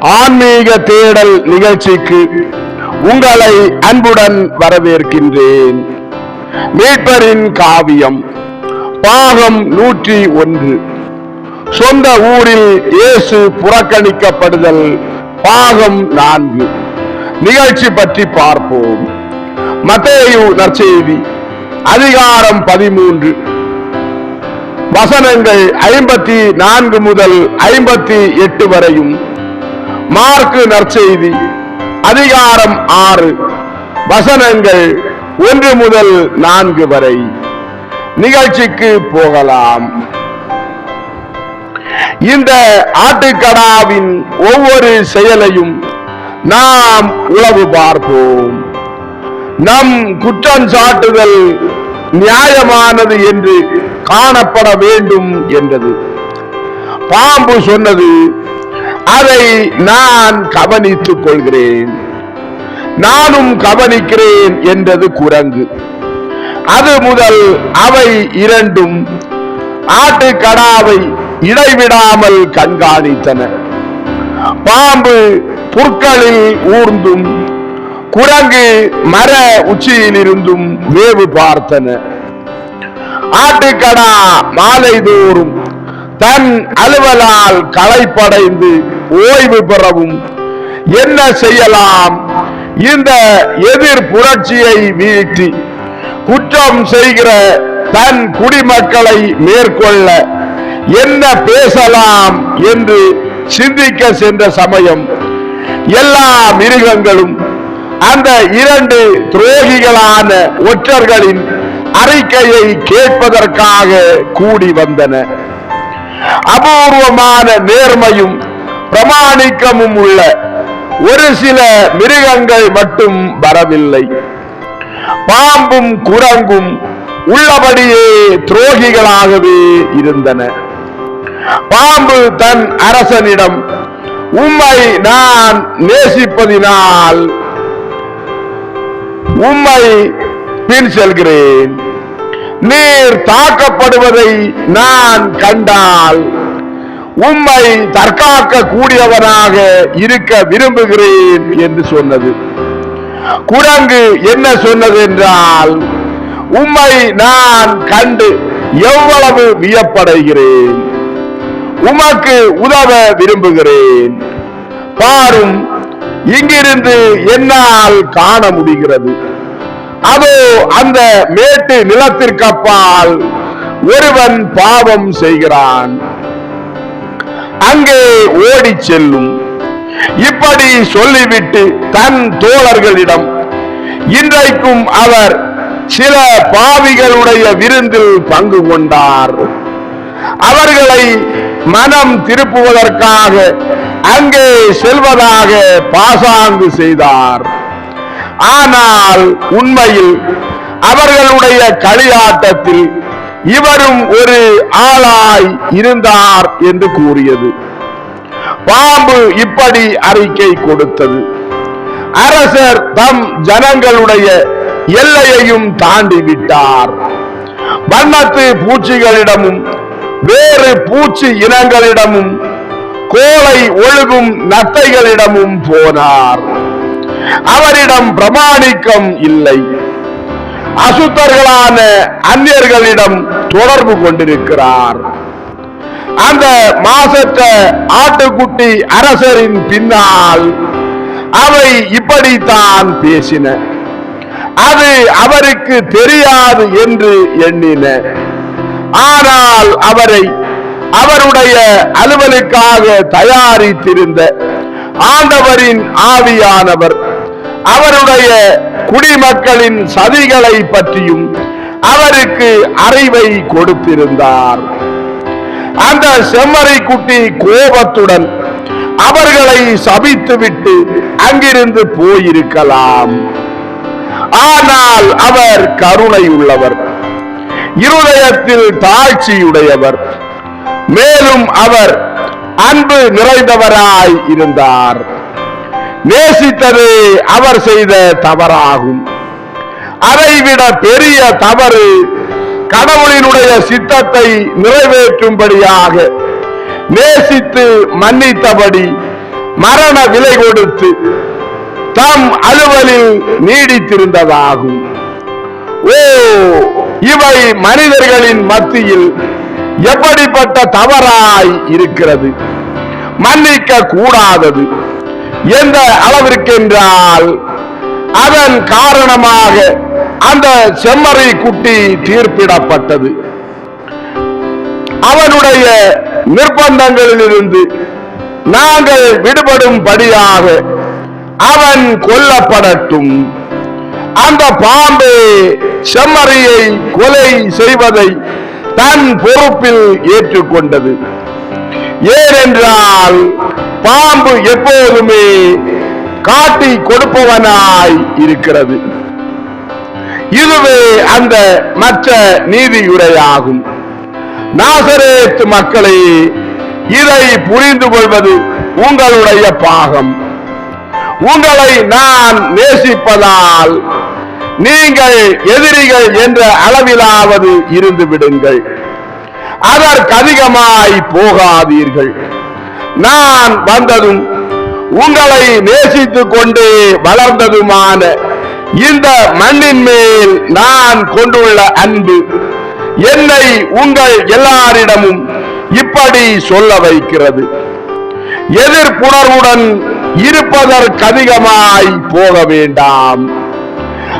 ஆன்மீக தேடல் நிகழ்ச்சிக்கு உங்களை அன்புடன் வரவேற்கின்றேன். மீட்பரின் காவியம் பாகம் நூற்றி ஒன்று. சொந்த ஊரில் இயேசு புறக்கணிக்கப்படுதல் பாகம் நான்கு. நிகழ்ச்சி பற்றி பார்ப்போம். மத்தேயு நற்செய்தி அதிகாரம் பதிமூன்று. வசனங்கள் ஐம்பத்தி நான்கு முதல் ஐம்பத்தி எட்டு வரையும். மார்க்கு நற்செய்தி. அதிகாரம் ஆறு. வசனங்கள் ஒன்று முதல் நான்கு வரை. நிகழ்ச்சிக்கு போகலாம். இந்த ஆட்டுக்கடாவின் ஒவ்வொரு செயலையும் நாம் உளவு பார்ப்போம். நம் குற்றம் சாட்டுதல் நியாயமானது என்று காணப்பட வேண்டும் என்றது. பாம்பு சொன்னது அதை நான் கவனித்துக் கொள்கிறேன். நானும் கவனிக்கிறேன் என்றது குரங்கு. அது முதல் அவை இரண்டும் ஆட்டுக்கடாவை இடைவிடாமல் கண்காணித்தன. பாம்பு புற்களில் ஊர்ந்தும் குரங்கு மர உச்சியிலிருந்தும் வேவு பார்த்தன. ஆட்டுக்கடா மாலைதோறும் தன் அலுவலால் களைப்படைந்து ஓய்வு பெறவும் என்ன செய்யலாம்? இந்த எதிர் புரட்சியை வீழ்த்தி குற்றம் செய்கிற தன் குடிமக்களை மேற்கொள்ள என்ன பேசலாம் என்று சிந்திக்க சென்ற சமயம் எல்லா மிருகங்களும் அந்த இரண்டு துரோகிகளான ஒற்றர்களின் அறிக்கையை கேட்பதற்காக கூடி வந்தன. அபூர்வமான நேர்மையும் பிரமாணிக்கமும் உள்ள ஒரு சில மிருகங்கள் மட்டும் வரவில்லை. பாம்பும் குரங்கும் உள்ளபடியே துரோகிகளாகவே இருந்தன. பாம்பு தன் அரசனிடம் உம்மை நான் நேசிப்பதினால் உம்மை பின் செல்கிறேன். நீர் தாக்கப்படுவதை நான் கண்டால் உம்மை தற்காக்க கூடியவனாக இருக்க விரும்புகிறேன் என்று சொன்னது. குரங்கு என்ன சொன்னது என்றால் உம்மை நான் கண்டு எவ்வளவு வியப்படைகிறேன். உமக்கு உதவ விரும்புகிறேன். பாரும் இங்கிருந்து என்னால் காண முடிகிறது. அதோ அந்த மேட்டு நிலத்திற்கப்பால் ஒருவன் பாவம் செய்கிறான். அங்கே ஓடிச் செல்லும். இப்படி சொல்லிவிட்டு தன் தோழர்களிடம் இன்றைக்கும் அவர் சில பாவிகளுடைய விருந்தில் பங்கு கொண்டார். அவர்களை மனம் திருப்புவதற்காக அங்கே செல்வதாக பாசாங்கு செய்தார். ஆனால் உண்மையில் அவர்களுடைய களியாட்டத்தில் இவரும் ஒரு ஆளாய் இருந்தார் என்று கூறியது. பாம்பு இப்படி அறிக்கை கொடுத்தது. அரசர் தம் ஜனங்களுடைய எல்லையையும் தாண்டி விட்டார். வண்ணத்து பூச்சிகளிடமும் வேறு பூச்சி இனங்களிடமும் கோலை ஒழுகும் நத்தைகளிடமும் போனார். அவரிடம் பிரமாணிக்கம் இல்லை. அசுத்தர்களான அந்நியர்களிடம் தொடர்பு கொண்டிருக்கிறார். அந்த மாசற்ற ஆட்டுக்குட்டி அரசரின் பின்னால் அவை இப்படித்தான் பேசின. அது அவருக்கு தெரியாது என்று எண்ணின. ஆனால் அவரை அவருடைய அலுவலுக்காக தயாரித்திருந்த ஆண்டவரின் ஆவியானவர் அவருடைய குடிமக்களின் சதிகளை பற்றியும் அவருக்கு அறிவை கொடுத்திருந்தார். அந்த செம்மறை குட்டி கோபத்துடன் அவர்களை சபித்துவிட்டு அங்கிருந்து போயிருக்கலாம். ஆனால் அவர் கருணை உள்ளவர் இருதயத்தில் தாழ்ச்சியுடையவர். மேலும் அவர் அன்பு நிறைந்தவராய் இருந்தார். நேசித்தது அவர் செய்த தவறாகும். அதைவிட பெரிய தவறு கடவுளினுடைய சித்தத்தை நிறைவேற்றும்படியாக நேசித்து மன்னித்தபடி மரண விலை கொடுத்து தம் அலுவலில் நீடித்திருந்ததாகும். ஓ இவை மனிதர்களின் மத்தியில் எப்படிப்பட்ட தவறாய் இருக்கிறது? மன்னிக்க கூடாதது. எந்த அளவிற்கென்றால் அதன் காரணமாக அந்த செம்மறை குட்டி தீர்ப்பிடப்பட்டது. அவனுடைய நிர்பந்தங்களிலிருந்து நாங்கள் விடுபடும்படியாக அவன் கொல்லப்படட்டும். அந்த பாம்பு செம்மறியை கொலை செய்வதை தன் பொறுப்பில் ஏற்றுக்கொண்டது. ஏனென்றால் பாம்பு எப்போதுமே காட்டி கொடுப்பவனாய் இருக்கிறது. இதுவே அந்த மற்ற நீதியுரையாகும். நாசரேத்து மக்களை இதை புரிந்து கொள்வது உங்களுடைய பாகம். உங்களை நான் நேசிப்பதால் நீங்கள் எதிரிகள் என்ற அளவிலாவது இருந்து விடுங்கள். அதற்கு அதிகமாய் போகாதீர்கள். நான் வந்ததும் உங்களை நேசித்துக் கொண்டே வளர்ந்ததுமான இந்த மண்ணின் மேல் நான் கொண்டுள்ள அன்பு என்னை உங்கள் எல்லாரிடமும் இப்படி சொல்ல வைக்கிறது. எதிர்ப்புணர்வுடன் இருப்பதற்கதிகமாய் போக வேண்டாம்.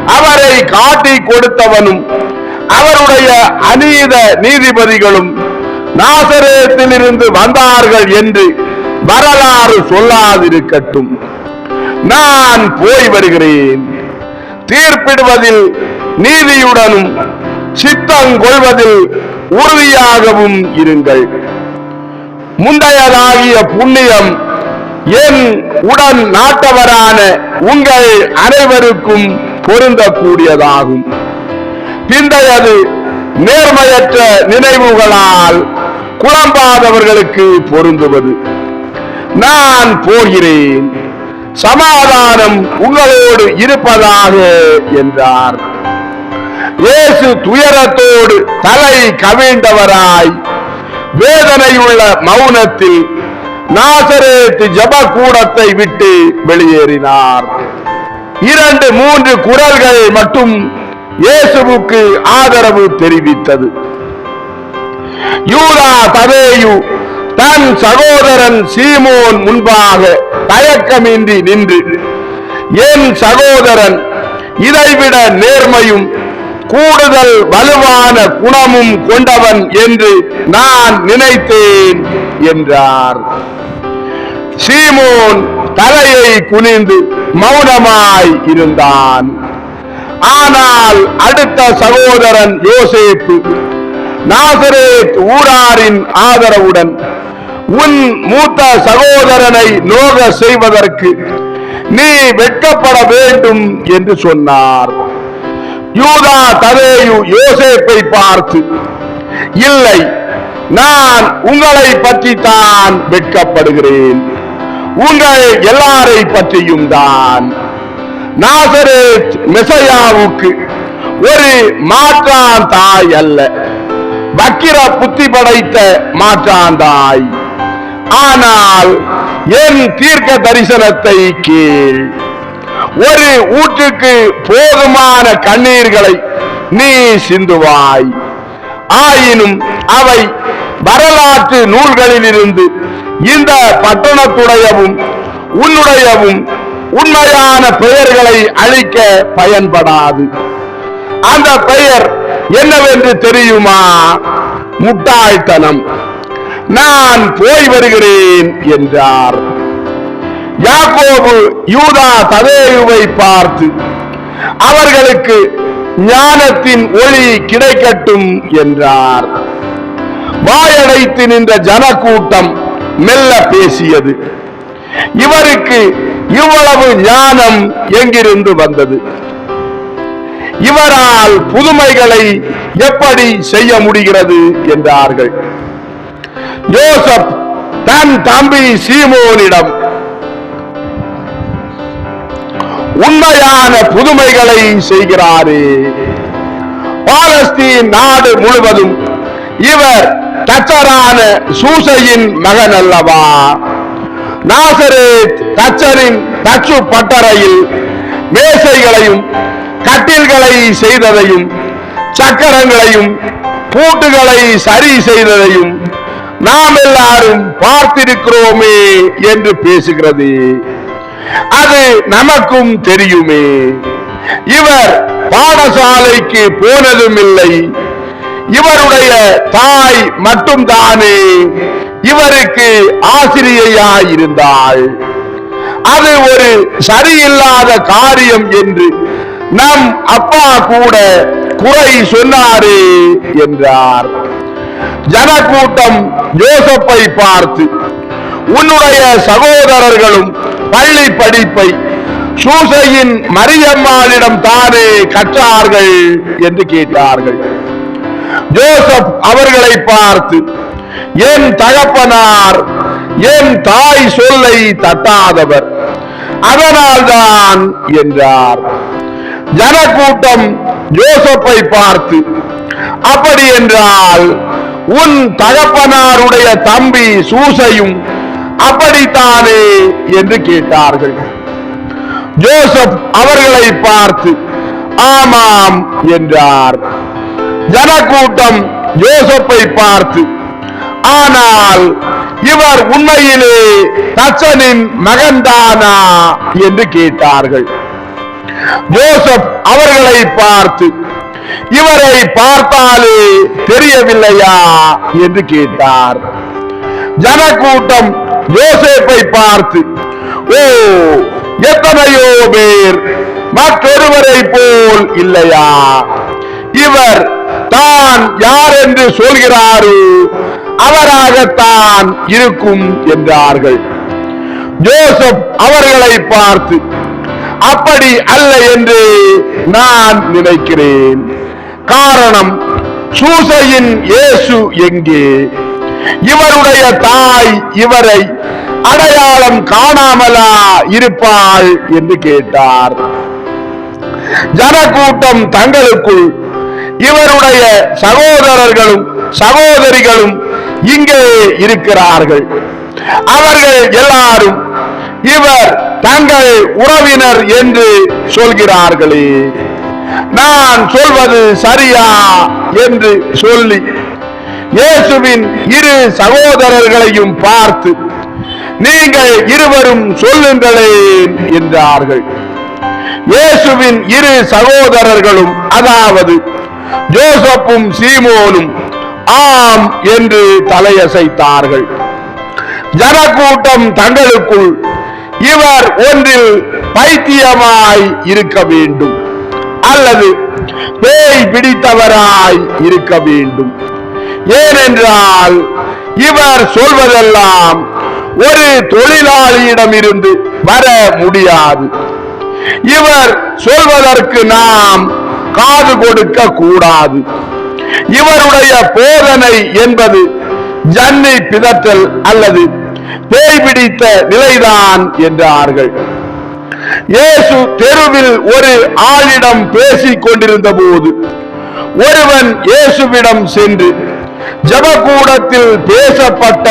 அவரை காட்டி கொடுத்தவனும் அவருடைய அநீத நீதிபதிகளும் நாசரேத்திலிருந்து வந்தார்கள் என்று வரலாறு சொல்லாதிருக்கட்டும். நான் போய் வருகிறேன். தீர்ப்பிடுவதில் நீதியுடனும் சித்தம் கொள்வதில் உறுதியாகவும் இருங்கள். முந்தையதாகிய புண்ணியம் என் உடன் நாட்டவரான உங்கள் அனைவருக்கும் பொருந்தக்கூடியதாகும். பிந்தையது நேர்மையற்ற நினைவுகளால் குழம்பாதவர்களுக்கு பொருந்துவது. நான் போகிறேன். சமாதானம் உங்களோடு இருப்பதாக என்றார். இயேசு துயரத்தோடு தலை கவிழ்ந்தவராய் வேதனையுள்ள மௌனத்தில் நாசரேத்து ஜப கூடத்தை விட்டு வெளியேறினார். இரண்டு மூன்று குரல்கள் மட்டும் இயேசுவுக்கு ஆதரவு தெரிவித்தது. யூதா ததேயு தன் சகோதரன் சீமோன் முன்பாக தயக்கமின்றி நின்று என் சகோதரன் இதைவிட நேர்மையும் கூடுதல் வலுவான குணமும் கொண்டவன் என்று நான் நினைத்தேன் என்றார். சீமோன் தலையை குனிந்து மௌனமாய் இருந்தான். ஆனால் அடுத்த சகோதரன் யோசேப்பு நாசரேத் ஊராரின் ஆதரவுடன் உன் மூத்த சகோதரனை நோக செய்வதற்கு நீ வெட்கப்பட வேண்டும் என்று சொன்னார். யூதா ததேயு யோசேப்பை பார்த்து இல்லை நான் உங்களை பற்றி தான் வெட்கப்படுகிறேன். உங்கள் எல்லாரை பற்றியும் தான். நாசரேத் மெசையாவுக்கு ஒரு மாற்றான் தாய் அல்ல. வக்கிர புத்தி படைத்த மாற்றான் தாய். ஆனால் என் தீர்க்க தரிசனத்தை கீழ் ஒரு ஊற்றுக்கு போதுமான கண்ணீர்களை நீ சிந்துவாய். ஆயினும் அவை வரலாற்று நூல்களிலிருந்து இந்த பட்டணத்துடையவும் உன்னுடையவும் உண்மையான பெயர்களை அழிக்க பயன்படாது. அந்த பெயர் என்னவென்று தெரியுமா? முட்டாள்தனம். நான் போய் வருகிறேன் என்றார். யாக்கோபு யூதா ததேயுவை பார்த்து அவர்களுக்கு ஞானத்தின் ஒளி கிடைக்கட்டும் என்றார். வாயடைத்து நின்ற ஜனக்கூட்டம் மெல்ல பேசியது. இவருக்கு இவ்வளவு ஞானம் எங்கிருந்து வந்தது? இவரால் புதுமைகளை எப்படி செய்ய முடிகிறது என்றார்கள். யோசப் தன் தம்பி சீமோனிடம் உண்மையான புதுமைகளை செய்கிறாரே. பாலஸ்தீன் நாடு முழுவதும் இவர் தச்சரான சூசையின் மகன் அல்லவா? நாசரேத் தச்சனின் தச்சு பட்டறையில் மேசைகளையும் கட்டில்களை செய்ததையும் சக்கரங்களையும் பூட்டுகளை சரி செய்ததையும் நாம் எல்லாரும் பார்த்திருக்கிறோமே என்று பேசுகிறது. அது நமக்கும் தெரியுமே. இவர் பாடசாலைக்கு போனதும் இல்லை இவருடைய தாய் மட்டும்தானே. இவருக்கு ஆசிரியையா இருந்தாள் அது ஒரு சரியில்லாத காரியம் என்று நம் அப்பா கூட குறை சொன்னாரே என்றார். ஜனக்கூட்டம் யோசப்பை பார்த்து உன்னுடைய சகோதரர்களும் பள்ளி படிப்பை சூசையின் மரியம்மாளிடம் தானே கற்றார்கள்? என்று கேட்டார்கள். ஜோசப் அவர்களை பார்த்து என் தகப்பனார் என் தாய் சொல்லை தட்டாதவர். அதனால்தான் என்றார். ஜனக்கூட்டம் ஜோசப்பை பார்த்து அப்படி என்றால் உன் தகப்பனாருடைய தம்பி சூசையும் அப்படித்தானே? என்று கேட்டார்கள். ஜோசப் அவர்களை பார்த்து ஆமாம் என்றார். ஜனக்கூட்டம் ஜோசப்பை பார்த்து ஆனால் இவர் உண்மையிலே தச்சனின் மகன்தானா என்று கேட்டார்கள். ஜோசப் அவர்களை பார்த்து இவரை பார்த்தாலே தெரியவில்லையா? என்று கேட்டார். ஜனக்கூட்டம் யோசேப்பை பார்த்து ஓ எத்தனையோ பேர் மற்றொருவரை போல் இல்லையா? இவர் தான் யார் என்று சொல்கிறாரோ அவராகத்தான் இருக்கும் என்றார்கள். ஜோசப் அவர்களை பார்த்து அப்படி அல்ல என்று நான் நினைக்கிறேன். காரணம் சூசையின் இயேசு எங்கே? இவருடைய தாய் இவரை அடையாளம் காணாமலா இருப்பாள் என்று கேட்டார். ஜனக்கூட்டம் தங்களுக்குள் இவருடைய சகோதரர்களும் சகோதரிகளும் இங்கே இருக்கிறார்கள். அவர்கள் எல்லாரும் இவர் தங்கள் உறவினர் என்று சொல்கிறார்களே. நான் சொல்வது சரியா என்று சொல்லி இயேசுவின் இரு சகோதரர்களையும் பார்த்து நீங்கள் இருவரும் சொல்லுங்களேன் என்றார்கள். இயேசுவின் இரு சகோதரர்களும் அதாவது ஜோசப்பும் சீமோனும் ஆம் என்று தலையசைத்தார்கள். ஜனக்கூட்டம் தங்களுக்குள் இவர் ஒன்றில் பைத்தியமாய் இருக்க வேண்டும் அல்லது பேய் பிடித்தவராய் இருக்க வேண்டும். ஏனென்றால் இவர் சொல்வதெல்லாம் ஒரு தொழிலாளியிடமிருந்து வர முடியாது. இவர் சொல்வதற்கு நாம் காது கொடுக்க கூடாது. இவருடைய போதனை என்பது ஜன்னி பிதற்றல் அல்லது பேய் பிடித்த நிலைதான் என்றார்கள் இயேசு தெருவில் ஒரு ஆளிடம் பேசிக் கொண்டிருந்த போது ஒருவன் இயேசுவிடம் சென்று ஜபக்கூடத்தில் பேசப்பட்ட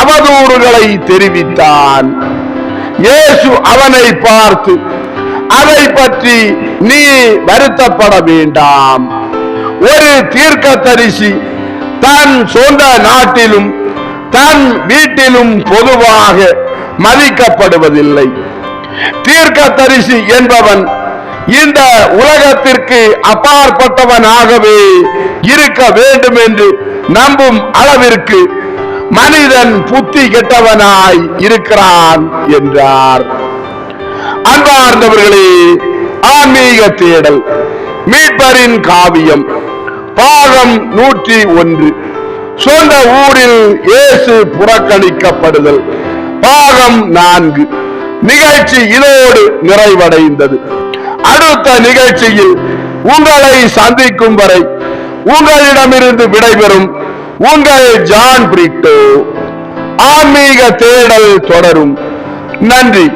அவதூறுகளை தெரிவித்தான். இயேசு அவனை பார்த்து அதை பற்றி நீ வருத்தப்பட வேண்டாம். ஒரு தீர்க்கதரிசி தன் சொந்த நாட்டிலும் தன் வீட்டிலும் பொதுவாக மதிக்கப்படுவதில்லை. தீர்க்க தரிசி என்பவன் இந்த உலகத்திற்கு அப்பாற்பட்டவனாகவே இருக்க வேண்டும் என்று நம்பும் அளவிற்கு மனிதன் புத்தி கெட்டவனாய் இருக்கிறான் என்றார். அன்பார்ந்தவர்களே ஆன்மீக தேடல் மீட்பரின் காவியம். பாகம் நூற்றி ஒன்று. சொந்த ஊரில் இயேசு புறக்கணிக்கப்படுதல். பாகம் நான்கு. நிகழ்ச்சி இதோடு நிறைவடைந்தது. அடுத்த நிகழ்ச்சியில் உங்களை சந்திக்கும் வரை உங்களிடமிருந்து விடைபெறும் உங்கள் ஜான் பிரிட்டோ. ஆன்மீக தேடல் தொடரும். நன்றி.